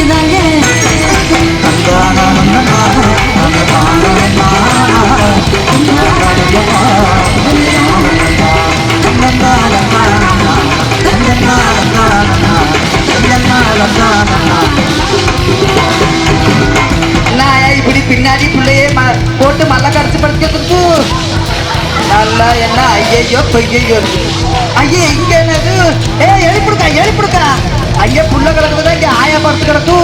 அப்படிதாங்க நான் இப்படி பின்னாடி பிள்ளையே போட்டு மல்ல கரைச்சு படுத்துக்கிறதுக்கு நல்லா என்ன ஐயையோ பொய்யையோ ஐயே இங்க என்னது? ஏ எழுப்பிடுக்கா எழுப்பிடுக்கா ஐயா புள்ள கிடக்குதுதான் இங்க ஆயா படுத்து கிடக்கு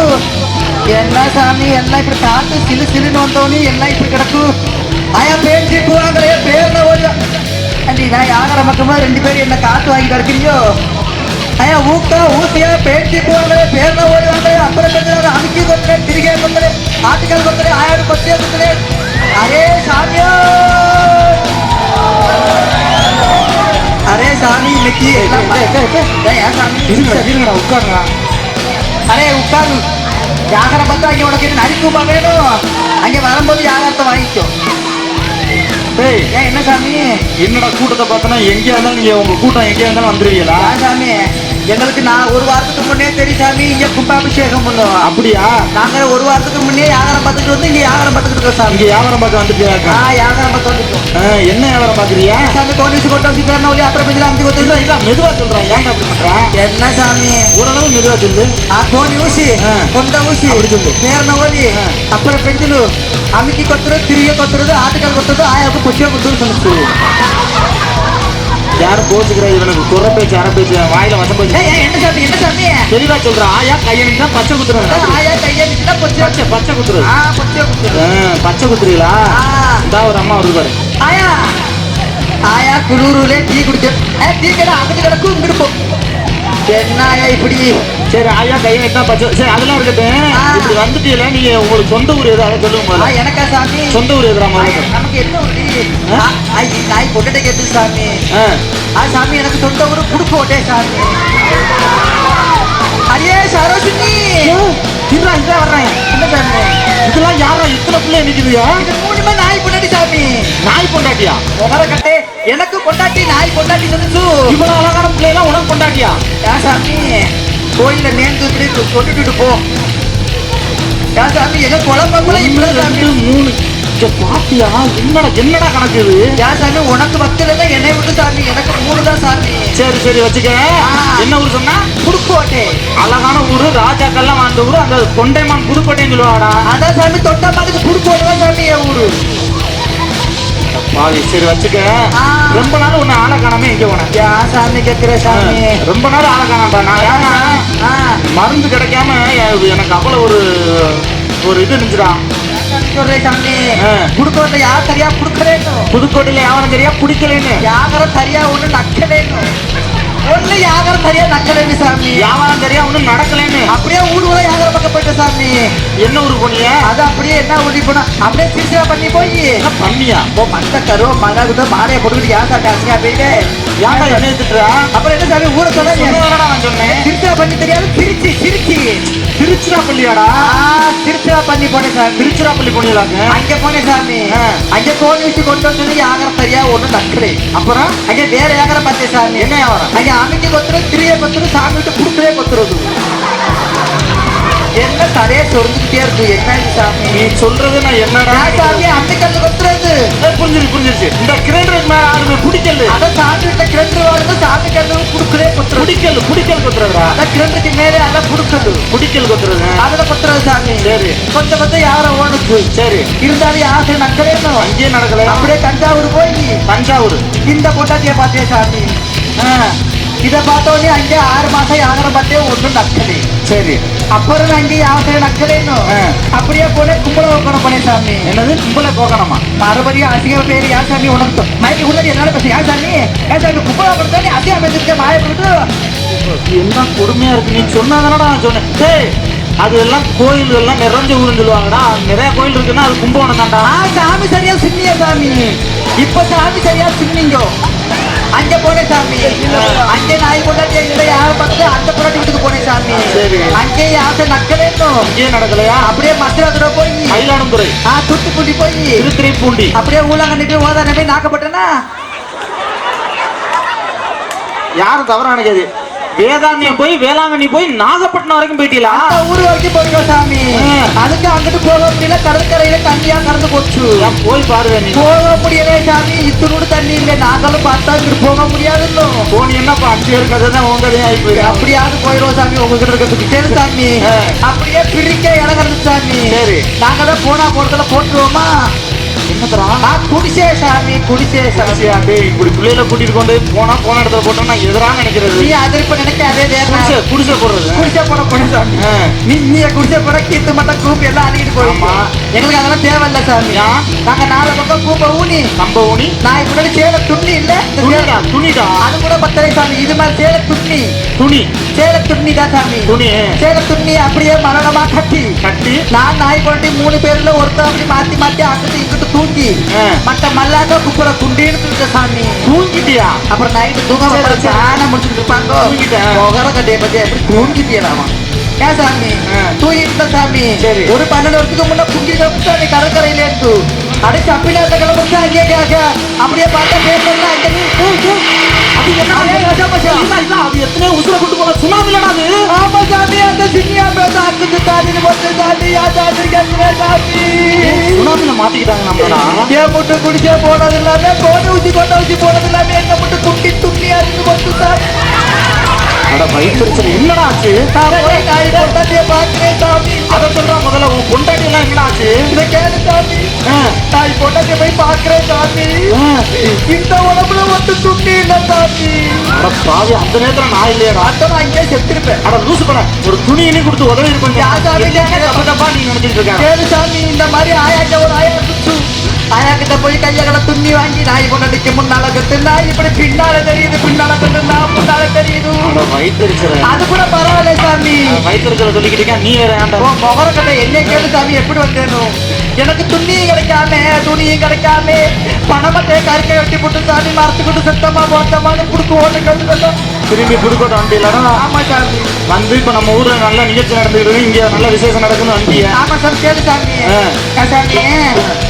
என்ன சாமி எல்லாம் இப்படி காத்து சிலு சிலுன்னு வந்தோன்னு எல்லாம் இப்படி கிடக்கு ஆயா பேர் சீக்குவாங்களே பேர்ல ஓடி அண்டி நான் யாகிற பக்கமா ரெண்டு பேரும் என்ன காத்து வாங்கி கிடக்குறியோ ஐயா ஊக்கா ஊசியா பேட்டி போங்களே பேர்ல ஓடி வாங்களே அப்புறம் கொஞ்சம் அமுக்கி கொத்துறேன் திருகே கொத்துறேன் ஆட்டுக்கால் கொத்துறேன் ஆயாடு கொத்தியே கொத்துறேன் அரே சாமியோ அரே சாமி இன்னைக்கு இருங்கடா உட்காருங்க அரே உட்காரு. யாகரம் பார்த்தா அங்கே உனக்கு நரிக்குமா வேணும்? அங்கே வரும்போது யாகரத்தை வாங்கிக்கோ. டேய் ஏன் என்ன சாமி? என்னடா கூட்டத்தை பார்த்தனா எங்கேயா இருந்தாலும் நீங்க உங்க கூட்டம் எங்கேயா இருந்தாலும் வந்துருவீங்களா? சாமி? எங்களுக்கு நான் ஒரு வாரத்துக்கு முன்னே தெரியும் சாமி இங்க கும்பாபிஷேகம் பண்ணுவோம். அப்படியா? நாங்க ஒரு வாரத்துக்கு முன்னே யாகரம் பார்த்துட்டு வந்து இங்க யாகரம் பார்த்துட்டு இருக்கோம் சாமி. இங்க யாகரம் பார்க்க வந்துட்டியா ஆ யாகரம் பார்க்க வந்துட்டோம். என்ன வியாபாரம் பாக்குறியா சாமி கோனிச்சு கொட்ட வச்சு பேரன ஒளி அப்புறம் பதிலா அஞ்சு கொத்து இல்ல மெதுவா சொல்றேன் ஏன் அப்படி பண்றா? என்ன சாமி? ஓரளவு மெதுவா சொல்லு. ஆ கோனி ஊசி கொண்ட ஊசி அப்படி சொல்லு. ஒளி அப்புறம் பெஞ்சலு அமுக்கி கொத்துறது திரிய கொத்துறது ஆட்டுக்கால் கொத்துறது ஆயாவுக்கு கொச்சியா கொத்துறது சொல்லு யாரும் கோச்சுக்கிற? இவனுக்கு குற பேச்சு அரை பேச்சு வாயில வந்த போய் என்ன சாமி என்ன சாமி? தெளிவா சொல்ற ஆயா கையனுக்கு பச்சை குத்துறாங்க. ஆயா கையனுக்கு தான் பச்சை குத்துரு குத்துறது. பச்சை குத்துறது. பச்சை குத்துறீங்களா? இந்தா ஒரு அம்மா வருது ஆயா ஆயா குளூருலே டீ குடிக்க. டீ கடை அங்கிட்டு கிடக்கும் இங்கிட்டு என்னங்க இப்படி? சரி ஐயா கையை என்ன பச்சை சரி அதெல்லாம் இருக்கட்டும். இப்படி வந்துட்டீங்களா நீங்க உங்களுக்கு சொந்த ஊர் எதாவது சொல்லுங்க எனக்கா சாமி? சொந்த ஊர் எதுரா நமக்கு என்ன ஊர்? நாய் பொட்டை கேட்டு சாமி. ஆ. சாமி எனக்கு சொந்த ஊர் குடுக்க சாமி. அடியே சரோஜினி. இருடா, இதா வர்றேன். என்ன சாமி? இதெல்லாம் யாரா இத்தனை பிள்ளை நிக்குதுயா? இது மூணுமே நாய் பொண்டாட்டி சாமி. நாய் பொண்டாட்டியா? முகர கட்டே எனக்கு பொண்டாட்டி நாய் பொண்டாட்டி சொல்லுச்சு இவ்வளவு அழகான பிள்ளைலாம் உனக்கு பொண்டாட்டியா? ஏன் சாமி கோயில நேர்ந்து இப்படி கொண்டுட்டு போ. ஏன் சாமி குழம்புல ஒண்ணு, இப்படி சாமி. மூணு. பாத்தியா? என்னடா என்னடா கணக்கு இது ஏன் சாமி உனக்கு தான் என்னை விட்டு சாமி எனக்கு மூணு தான் சாமி. சரி சரி வச்சுக்க. என்ன ஊர் சொன்னா? புடுக்கோட்டே அழகான ஊரு ராஜாக்கள்லாம் வாழ்ந்த ஊரு அந்த கொண்டைமான் புதுக்கோட்டைன்னு சொல்லுவாடா. அதான் சாமி தொட்டா மாதிரி புடுக்கோட்டை தான் சாமி என் ஊரு. பாவி சரி வச்சுக்க. ரொம்ப நாள் உன்னை ஆளை காணாம எங்க போன ஏன் சாமி கேட்கிற சாமி. ரொம்ப நாள் ஆளை காணாம்பா நான் ஏன்னா மருந்து கிடைக்காம எனக்கு அவ்வளவு ஒரு ஒரு இது இருந்துச்சுடா. சாமி ஆ. புடுக்கோட்டை யார் சரியா புடுக்கலேன்னு புதுக்கோட்டையில யாவனம் சரியா பிடிக்கலன்னு யாகரம் சரியா ஒண்ணு ஒண்ணு யாகரம் சரியா நக்கலேன்னு சாமி. வியாபாரம் சரியா ஒன்றும் நடக்கலன்னு. அப்படியே ஊடுவல யாகரம் பக்கம் போயிட்டு சாமி. என்ன ஊர் போனிய அது அப்படியே என்ன ஊடி போனா அப்படியே சிறுசியா பண்ணி போய். பண்ணியா? ஓ மந்த கரு மகாகுத மாலையை போட்டுக்கிட்டு யார் சாமி அசிங்கா ஏன்டா என்ன திட்டுறா? அப்புறம் என்ன சாமி ஊரை சொன்னதாடா நான் சொன்னேன். பண்ணி தெரியாது திருச்சி திருச்சி. திருச்சிராப்பள்ளியாடா? பண்ணி போனேன் சாமி. திருச்சிராப்பள்ளி போனீங்களாங்க? அங்க போனேன் சாமி. அங்க கோழி வச்சு கொண்டு வந்து யாகரம் சரியா ஒண்ணு நக்கலே அப்புறம்? அங்க வேற யாகரம் பார்த்தேன் சாமி. என்ன வியாபாரம் அங்க அமைக்க கொத்துறது திரிய கொத்துறது சாமி விட்டு குடுக்கவே கொத்துறது. என்ன தரைய சொரிஞ்சுக்கிட்டே இருக்கு? என்ன இது சாமி? நீ சொல்றது நான் என்னடா ஏன் சாமி அன்னைக்கு கொத்துறது ஏய், புரிஞ்சிருச்சு புரிஞ்சிருச்சு இந்த கிரைண்டருக்கு மேல ஆடுது பிடிக்கல் அதான் சாமி விட்ட கிணறு வாழ்ந்து சாமி கல்லு குடுக்கவே கொத்துறது பிடிக்கல் பிடிக்கல் கொத்துறதுடா அதான் கிணறுக்கு மேலே அதான் குடுக்குது பிடிக்கல் கொத்துறது அதுல கொத்துறது சாமி. சரி. கொஞ்சம் கொஞ்சம் யாரும் ஓடுச்சு சரி. இருந்தாலும் யாசை நக்கலேன்னு அங்கேயே நடக்கல அப்படியே தஞ்சாவூர் போய். தஞ்சாவூர். இந்த பொண்டாட்டிய பார்த்தே சாமி? ஆ, இத பார்த்தோன்னே அங்கே ஆறு மாசம் யாகரம் பார்த்தே ஒண்ணும் நக்கலே சரி அப்புறம் அங்கே யாசை நக்கலேன்னு. அப்படியே போனே கும்பல வைக்கணும் போனே சாமி என்னது கும்பல போகணுமா மறுபடியும் அசிங்க பேர் யார் சாமி உனக்கு மைக்கு உள்ளது என்னால பேச யார் சாமி ஏன் சாமி கும்பல வைக்கணும் அசிங்க பேசிருக்க மாயப்படுத்து என்ன கொடுமையா இருக்கு நீ சொன்னாதானடா நான் சொன்னேன் டேய் அது எல்லாம் கோயில் எல்லாம் நிறைஞ்ச ஊருன்னு சொல்லுவாங்கடா நிறைய கோயில் இருக்குன்னா அது கும்பகோணம் தான்டா சாமி சரியா சின்னிய சாமி இப்ப சாமி சரியா சின்னிங்க அங்க போனேன் சாமி. அங்கே நாய் கொண்டாட்டி எங்களை யாரை பார்த்து அந்த பொண்டாட்டி வீட்டுக்கு போனேன் சாமி. அங்கே யாசை நக்கலேன்னும் அங்கேயே நடக்கலையா? அப்படியே மதுரை போய். மயிலாடுதுறை. ஆ தூத்துக்குடி போய். திருத்துறைப்பூண்டி அப்படியே ஊழாங்கண்ணி போய் ஓதான நாக்கப்பட்டனா? யாரும் தவறா நினைக்காது வேதாந்தியம் போய் வேளாங்கண்ணி போய் நாகப்பட்டினம் வரைக்கும் போயிட்டீங்களா ஊர் வரைக்கும் போயிருக்கோம் சாமி. அதுக்கு அங்கிட்டு போக முடியல கடற்கரையில தண்ணியா கறந்து போச்சு. போய் நீ. போக முடியல சாமி இத்தனோடு தண்ணி இல்லை நாங்களும் பார்த்தா இங்கிட்டு போக முடியாதுல்லோ போனி என்னப்பா அஞ்சு கதை தான் உங்க போயிடும் அப்படியாவது போயிடுவோம் சாமி உங்ககிட்ட இருக்கிறதுக்கு சரி சாமி. அப்படியே பிரிக்க இடம் கிடந்து சாமி. சரி. நாங்க தான் போனா போறதுல போட்டுருவோமா? என்ன தரா நான் குடிசே சாமி குடிசே சாமி. டேய் இப்படி பிள்ளையில கூட்டிட்டு கொண்டு போனா போன இடத்துல போட்டோம்னா எதிரா நினைக்கிறது. நீ அது இப்ப நினைக்காதே குடிசை குடிசை போடுறது. குடிசை போட போன சாமி. ஆ. நீ நீ குடிசை போட கீத்து மட்டும் கூப்பு எல்லாம் அடிக்கிட்டு போயிடும் ஆமா. எங்களுக்கு அதெல்லாம் தேவையில்ல சாமி? நாங்க நாலு பக்கம் கூப்ப ஊனி. நம்ம ஊனி? நான் இப்படி சேல துண்ணி இல்ல. துணிடா துணிடா? அது கூட பத்தலை சாமி. இது மாதிரி சேல துண்ணி. துணி. சேல துண்ணி தான் சாமி. துணி சேல துண்ணி அப்படியே மரணமா கட்டி. கட்டி? நான் நாய் கொண்டு மூணு பேர்ல ஒருத்தர் அப்படி மாத்தி மாத்தி அங்கிட்டு இங்கிட்டு ஆ. மத்த மல்லாக்க குப்புற குண்டின்னு இருக்க சாமி தூங்கிட்டியா அப்புறம் நைட்டு தூங்க. சாணம் முடிச்சுட்டு இருப்பாங்க தூங்கிட்டேன். முகர கட்டைய பத்தி எப்படி தூங்கிட்டியலாமா ஏன் சாமி. தூங்கிட்டு சாமி. ஒரு பன்னெண்டு வருஷத்துக்கு முன்ன குங்கி சாமி கடற்கரையில இருந்து அடிச்சு அப்பிலாத்த கிளம்புச்சு அங்கே கேட்க அப்படியே பார்த்தா ஊ, ஊ. அது என்ன அதே எத்தனையோ உசுர கொண்டு போன சுனாமிலடா அது. ஆமா சாமி அந்த சின்னியா பேச அக்குது தாண்டி வந்து தாண்டி யா தாண்டி கேட்கிற சாமி. சுனாமில மாட்டிக்கிட்டாங்க நம்மளடா. ஏன் முட்டு குடிச்சே போனது இல்லாம கோடு ஊசி கொண்ட ஊசி போனது இல்லாம எங்க முட்டு குட்டி துண்ணி சாமி. அட வயிற்றுச்சல் என்னடா ஆச்சு பொண்டாட்டிய பாக்குறேன் சாமி. அத சொல்றா முதல்ல உன் பொண்டாட்டி எல்லாம் என்னடா ஆச்சு இதை கேளு சாமி. நாய் பொண்டாட்டிய போய் பாக்குறேன் சாமி. இந்த உடம்புல வந்து துண்ணி இல்ல சாமி. அட பாவி அந்த நேரத்துல நான் இல்லையடா அதான் நான் இங்கே செத்துருப்பேன். அட லூசு ஒரு துணி இனி கொடுத்து உதவி இருப்பீங்க யார் சாமி? தப்பு தப்பா நீ நினைச்சிட்டு இருக்க? கேளு சாமி இந்த மாதிரி ஆயாக்க ஒரு ஆயா இருந்துச்சு ஆயா கிட்ட போய் கையகளை துண்ணி வாங்கி நாய் பொண்டாட்டிக்கு முன்னால கட்டு. நாய் இப்படி பின்னால தெரியுது பின்னால கட்டு. நான் முன்னால தெரியுது. அது கூட பரவாயில்ல சாமி. வயிற்றுச்சல சொல்லிக்கிட்டீங்க நீ வேற ஏன்டா உன் முகர கட்டை என்ன கேளு சாமி எப்படி வந்தேனும் எனக்கு துணியும் கிடைக்காம துணியும் கிடைக்காம. பணமட்டை கருக்கை வெட்டி போட்டு சாமி மரத்துக்கிட்டு சுத்தமா போட்டமானு புடுக்கு ஓட்டு கட்டு திரும்பி புதுக்கோட்டை வண்டியிலடா ஆமா சாமி வந்து இப்ப நம்ம ஊர்ல நல்ல நிகழ்ச்சி இருக்கு. இங்க நல்ல விசேஷம் நடக்குன்னு வண்டிய. ஆமா சாமி கேளு சாமி. சாமி?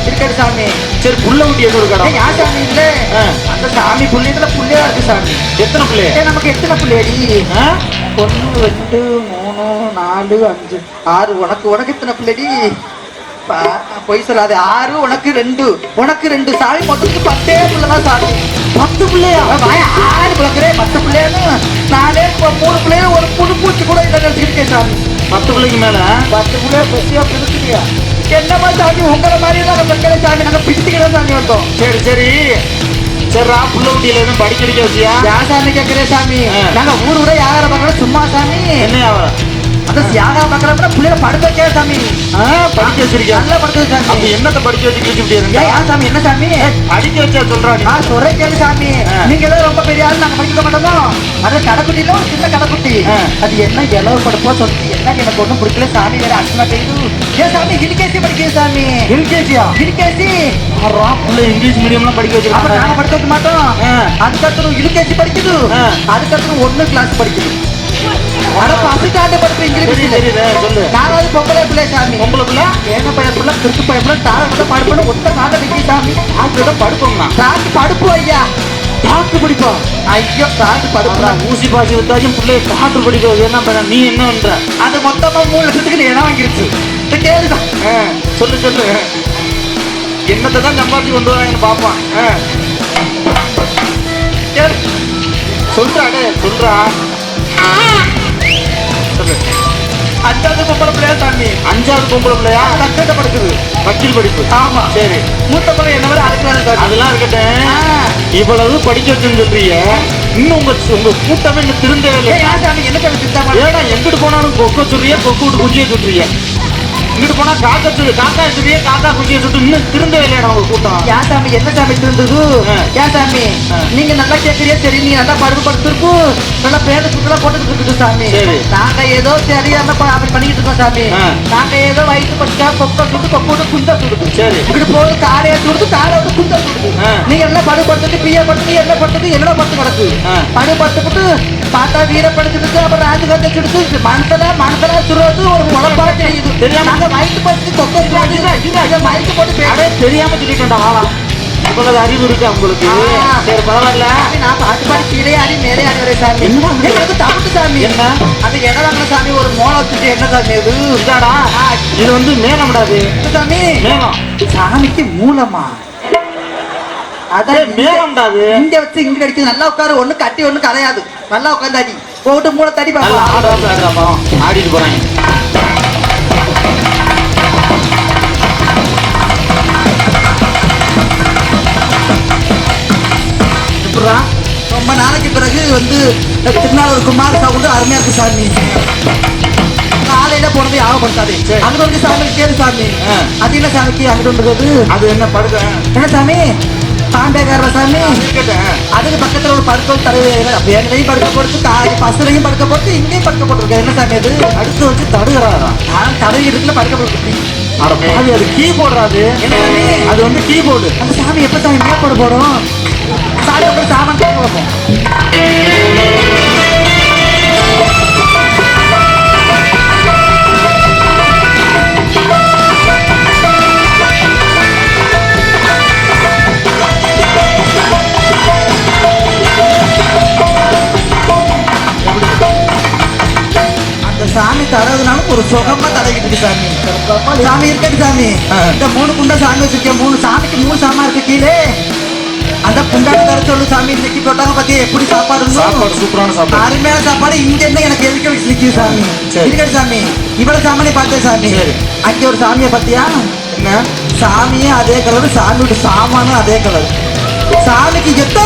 இருக்கட்டு சாமி. சரி புள்ள ஊட்டி இருக்கடா ஏய், யார் சாமி இல்ல. அந்த சாமி புள்ளியத்துல புள்ளியா இருக்கு சாமி. எத்தனை பிள்ளை? நமக்கு எத்தனை புள்ளியடி? ஒன்று ரெண்டு மூணு நாலு அஞ்சு. ஆறு உனக்கு உனக்கு எத்தனை பிள்ளைடி? பொய் சொல்லாது. ஆறு உனக்கு ரெண்டு. உனக்கு ரெண்டு. சாமி மொத்தத்துக்கு பத்தே பிள்ளைதான் சாமி. பிள்ளையா? வாய ஆறு பிள்ளைக்கிறே பத்து பிள்ளைன்னு இப்போ மூணு பிள்ளைய ஒரு புழு பூச்சி கூட நினைச்சிருக்கேன் சாமி. பத்து பிள்ளைக்கு மேல? பத்து பிள்ளைய பசியா பிடிச்சிட்டியா என்னமா சாமி உங்களை மாதிரி தான் நம்ம சாமி. நாங்கள் சாமி வந்தோம். சரி சரி. சரிடா புள்ள ஊட்டியில எதுவும் படிக்க வைக்க வச்சியா? சாமி கேட்கிறேன் சாமி? ஆ. நாங்க ஊர் ஊரே யாரை பார்க்கறோம்? சும்மா சாமி. என்ன அந்த யாரா பார்க்கறோம்னா பிள்ளைய படுக்க வைக்கிற சாமி. படிக்க வச்சிருக்கியா? நல்லா படுக்குது அப்ப சாமி. என்னத்த படிக்க வச்சு யார் சாமி? என்ன சாமி? படிக்க வச்சா சொல்றா நான் சொல்றேன் கேளு சாமி. நீங்க ஏதோ ரொம்ப பெரிய ஆள் நாங்க படிக்க மாட்டோமோ? அது கடைக்குட்டியில ஒரு சின்ன கடைக்குட்டி. அது என்ன இளவு படுப்போ சொல்லி. என்ன எனக்கு ஒண்ணும் பிடிக்கல சாமி வேற அர்ச்சனா செய்யுது ஏன் சாமி இலிகேசி படிக்குது சாமி? எல்கேஜியா இலிகேசி புள்ள இங்கிலீஷ் மீடியம்லாம் படிக்க அப்ப நாங்க வச்சிருக்காங்க படிக்க மாட்டோம். அதுக்கப்புறம் யூகேஜி படிக்குது. அதுக்கப்புறம் ஒண்ணு கிளாஸ் படிக்குது. ஆண்டு படிப்பு சரி இங்கிலீஷ் சொல்லு. நாலாவது பொம்பளை பிள்ளை சாமி. பொம்பளை பிள்ளை? ஏக பழப்புல கிறுக்கு பழப்புல தாரத்தை படுப்புல ஒத்த நாக நிக்கி சாமி. ஆக்கியோட படுப்போம்னா தாக்கு படுப்பு ஐயா. டாக்டர் படிப்போம் ஐயோ தாக்கு படுப்பு ஊசி பாசி வித்தாச்சும் பிள்ளைய டாக்டர் படிக்க வைக்க என்ன பண்ண நீ என்ன பண்ற? அது மொத்தமா மூணு லட்சத்துக்கு நீ இடம் வாங்கிருச்சு. ஆ, சொல்லு சொல்லு. என்னத்தை தான் சம்பாதிச்சு கொண்டு வராங்கன்னு பார்ப்பான். ஆ, கேளு. சொல்றா டே சொல்றா. சொல்லு அஞ்சாவது பொம்பளை பிள்ளையா சாமி அஞ்சாவது பொம்பளை பிள்ளையா? கஷ்டத்தை படுக்குது. வக்கீல் படிப்பு. ஆமா. சரி. மூத்த பிள்ளை என்ன சாமி அதெல்லாம் இருக்கட்டும். இவ்வளவு படிக்க வச்சுன்னு சொல்றீங்க. இன்னும் உங்க உங்க கூட்டமே இன்னும் திருந்தவே இல்லை. என்ன ஏடா எங்கிட்டு போனாலும் கொக்க சொல்றிய கொக்கு விட்டு குஞ்சிய சுட்டுறிய இங்கிட்டு போனா காக்கா சொல்லு காக்கா சொல்றிய காக்கா குஞ்சிய சுட்டு இன்னும் திருந்தவே இல்லையா உங்க கூட்டம் ஏன் சாமி என்ன சாமி இருந்தது ஆ. ஏன் சாமி. நீங்க நல்லா கேட்கறியா சரி நீங்க நல்லா படுப்பு படுத்துருக்கு நல்லா பேரு சுற்றுலா போட்டுட்டு இருக்குது சாமி. நாங்க ஏதோ தெரியாம அப்படி பண்ணிக்கிட்டு இருக்கோம் சாமி. நாங்க ஏதோ வயிற்று படுத்தா கொக்க சுட்டு கொக்க விட்டு குந்த சுடுது சரி. இப்படி போகுது காரையை சுடுது காரை விட்டு குந்த சுடுது. நீங்க எல்லாம் படு படுத்துட்டு பிய படுத்து என்ன படுத்துட்டு என்ன படுத்து கிடக்கு. படு படுத்துக்கிட்டு பார்த்தா வீர படுத்துட்டு அப்புறம் ராஜு கத்தை சுடுத்து மனசுல மனசுல சுடுறது ஒரு உழப்பா தெரியுது தெரியாம- படுத்து கொக்க சுடுறது மயக்கு போட்டு தெரியாம சொல்லிட்டேன்டா வாடா இவ்வளவு அறிவு இருக்கு உங்களுக்கு. சரி பரவாயில்ல சாமி, நான் பாட்டு பாடி கீழே ஆடி மேலே ஆடி வரேன் சாமி இது? எங்களுக்கு தவிட்டு என்ன அந்த இடம் வாங்கின சாமி ஒரு மோளம் வச்சுட்டு என்ன சாமி அது இதாடா இது வந்து அது என்ன சாமி மேகம் சாமிக்கு மூலமா அதான் ஏய், மேகம்டா அது இங்க வச்சு இங்க அடிக்குது நல்லா உட்காரு ஒண்ணு கட்டி ஒண்ணு கரையாது நல்லா உட்காந்து அடி போட்டு மூளை தடி ஆடுறாப்பா ஆடிட்டு போறாங்க எப்படிடா ரொம்ப நாளைக்கு பிறகு வந்து திருநாளூர் குமார் சாகுண்டு அருமையா இருக்கு சாமி. காலையில போனது யாகப்படுத்தாது சரி. அங்கிட்டு வந்து சாமி கேளு சாமி. அது என்ன சாமிக்கு அங்கிட்டு வந்துருக்குது அது என்ன படுக்க என்ன சாமி? பாண்டேக்கார சாமி? அதுக்கு பக்கத்துல ஒரு படுக்கல் தடவை வேலையும் படுக்க போட்டு காய் பசுலையும் படுக்க போட்டு இங்கேயும் படுக்க போட்டுருக்கு என்ன சாமி அது? அடுத்து வச்சு தடுக்கிறாரா நான் தடவை இருக்குல்ல படுக்க போட்டு அது என்ன சாமி? அது வந்து கீபோர்டு. அந்த சாமி எப்ப சாமி மேற்கோடு போடும் சாமி அப்புறம் சாமான் சாமி தரதுனால ஒரு சுகமா இருக்கு சாமி. சாமி இருக்கட்டு சாமி. இந்த மூணு குண்டா சாமி வச்சிருக்கேன். மூணு சாமிக்கு மூணு சாமா இருக்கு கீழே. அந்த தர சொல்லு சாமி இன்னைக்கு போட்டாங்க பாத்தியா? எப்படி சாப்பாடு சாப்பாடு சூப்பரான சாப்பாடு. அருமையான சாப்பாடு. இங்க இருந்து எனக்கு எதுக்கு வச்சு சாமி. இருக்கட்டு சாமி. இவ்வளவு சாமானே பார்த்தேன் சாமி. அங்க ஒரு சாமியை பாத்தியா என்ன? சாமியே அதே கலர் சாமியோட சாமானும் அதே கலர் சாமிக்கு எத்தோ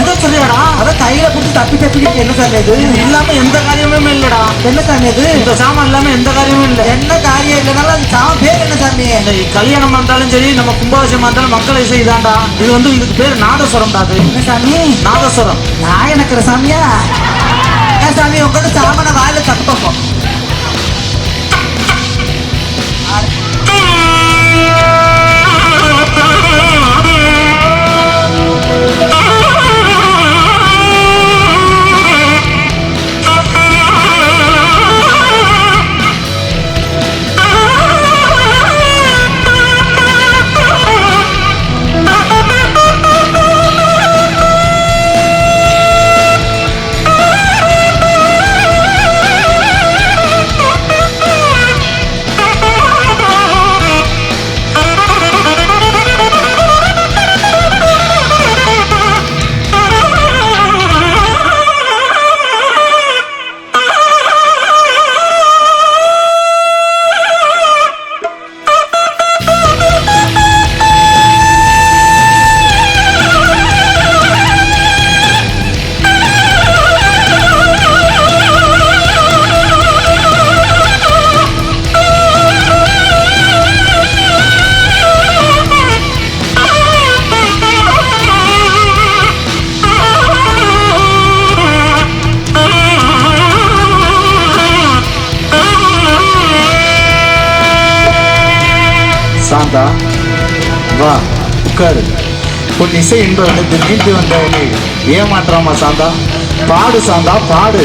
இதை சொல்லியாடா அதான் கையில பிடிச்சி தப்பி தப்பிக்கிட்டு என்ன அது? இது இல்லாம எந்த காரியமுமே இல்லடா. என்ன சாமி அது? இந்த சாமான் இல்லாம எந்த காரியமும் இல்ல. என்ன காரியம் இல்லைனாலும் அது சாமி பேர் என்ன சாமி? இந்த கல்யாணமா இருந்தாலும் சரி நம்ம கும்பாபிஷேகமா இருந்தாலும் மக்கள் இசை இதான்டா. இது வந்து இதுக்கு பேர் நாதஸ்வரம்டா அது. என்ன சாமி? நாதஸ்வரம். நான் எனக்கு சாமியா? சாமி உங்கள்கிட்ட சாமான வாயில தப்பு வந்தா வா உட்காரு. உன் இசை என்பவனுக்கு மீண்டு வந்தவனை. ஏமாற்றாமா சாந்தா? பாடு சாந்தா பாடு.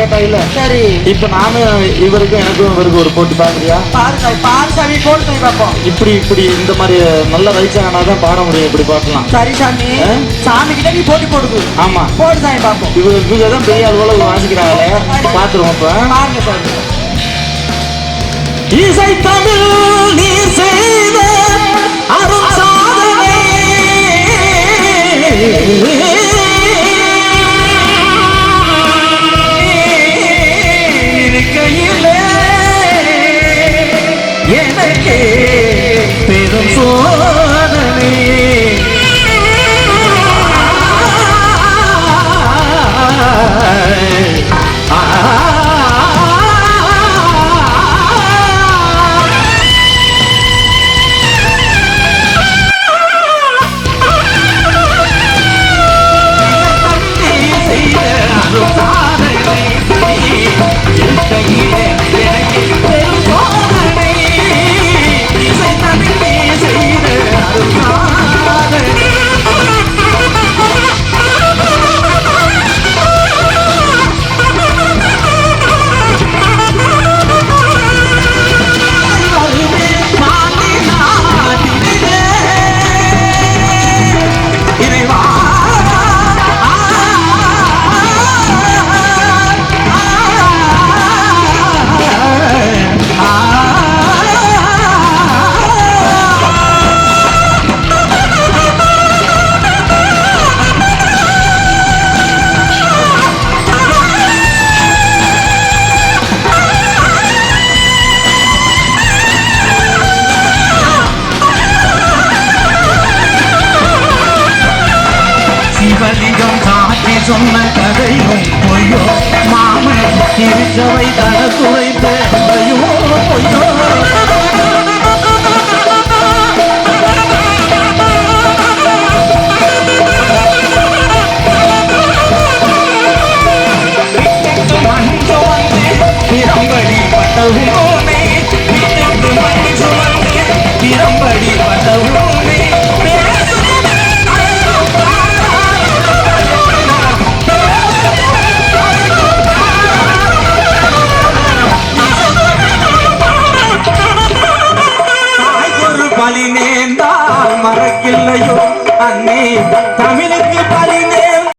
கேட்டா இல்ல சரி. இப்ப நானும் இவருக்கும் எனக்கும் இவருக்கு ஒரு போட்டி பாக்குறியா? பாரு பாரு சாமி போட்டு சாமி பார்ப்போம் இப்படி இப்படி இந்த மாதிரி நல்ல வயசானா தான் பாட முடியும் இப்படி பாட்டலாம் சரி சாமி? சாமி கிட்ட நீ போட்டி போடுது ஆமா. போடு சாமி பார்ப்போம் இவங்க இவங்க தான் பெரிய அளவுல வாசிக்கிறாங்களே. பாத்துருவோம் இப்ப. பாருங்க சாமி. இசை தமிழ் நீ